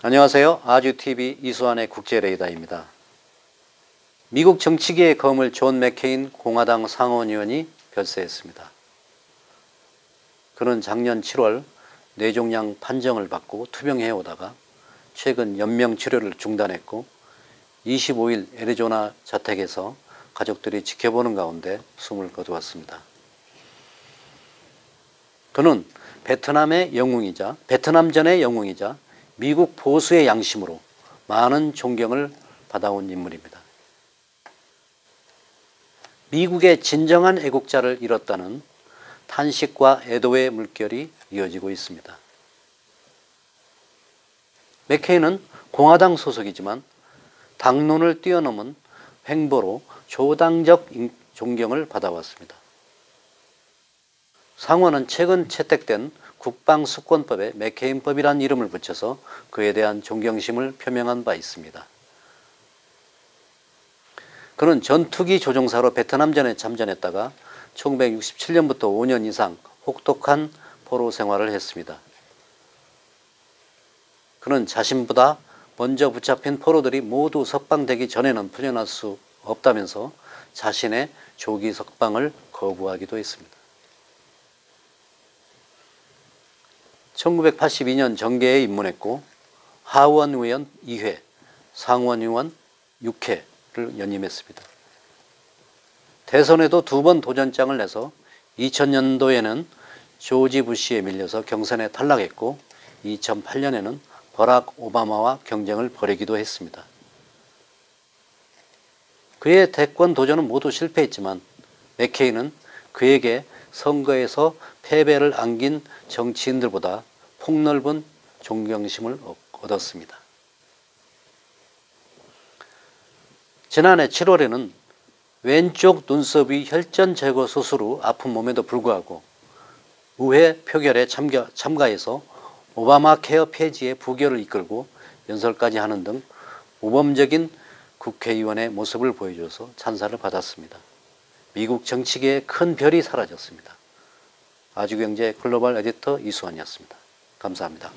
안녕하세요. 아주TV 이수환의 국제레이더입니다. 미국 정치계의 검을 존 맥케인 공화당 상원의원이 별세했습니다. 그는 작년 7월 뇌종양 판정을 받고 투병해 오다가 최근 연명 치료를 중단했고 25일 애리조나 자택에서 가족들이 지켜보는 가운데 숨을 거두었습니다. 그는 베트남의 영웅이자 베트남 전의 영웅이자 미국 보수의 양심으로 많은 존경을 받아온 인물입니다. 미국의 진정한 애국자를 잃었다는 탄식과 애도의 물결이 이어지고 있습니다. 맥케이는 공화당 소속이지만 당론을 뛰어넘은 횡보로 조당적 존경을 받아왔습니다. 상원은 최근 채택된 국방수권법에 맥케인법이란 이름을 붙여서 그에 대한 존경심을 표명한 바 있습니다. 그는 전투기 조종사로 베트남전에 참전했다가 1967년부터 5년 이상 혹독한 포로 생활을 했습니다. 그는 자신보다 먼저 붙잡힌 포로들이 모두 석방되기 전에는 풀려날 수 없다면서 자신의 조기 석방을 거부하기도 했습니다. 1982년 정계에 입문했고 하원 의원 2회, 상원 의원 6회를 연임했습니다. 대선에도 두 번 도전장을 내서 2000년도에는 조지 부시에 밀려서 경선에 탈락했고 2008년에는 버락 오바마와 경쟁을 벌이기도 했습니다. 그의 대권 도전은 모두 실패했지만 맥케이는 그에게 선거에서 패배를 안긴 정치인들보다 폭넓은 존경심을 얻었습니다. 지난해 7월에는 왼쪽 눈썹이 혈전 제거 수술 후 아픈 몸에도 불구하고 의회 표결에 참가, 참가해서 오바마 케어 폐지의 부결을 이끌고 연설까지 하는 등 모범적인 국회의원의 모습을 보여줘서 찬사를 받았습니다. 미국 정치계의 큰 별이 사라졌습니다. 아주경제 글로벌 에디터 이수환이었습니다. 감사합니다.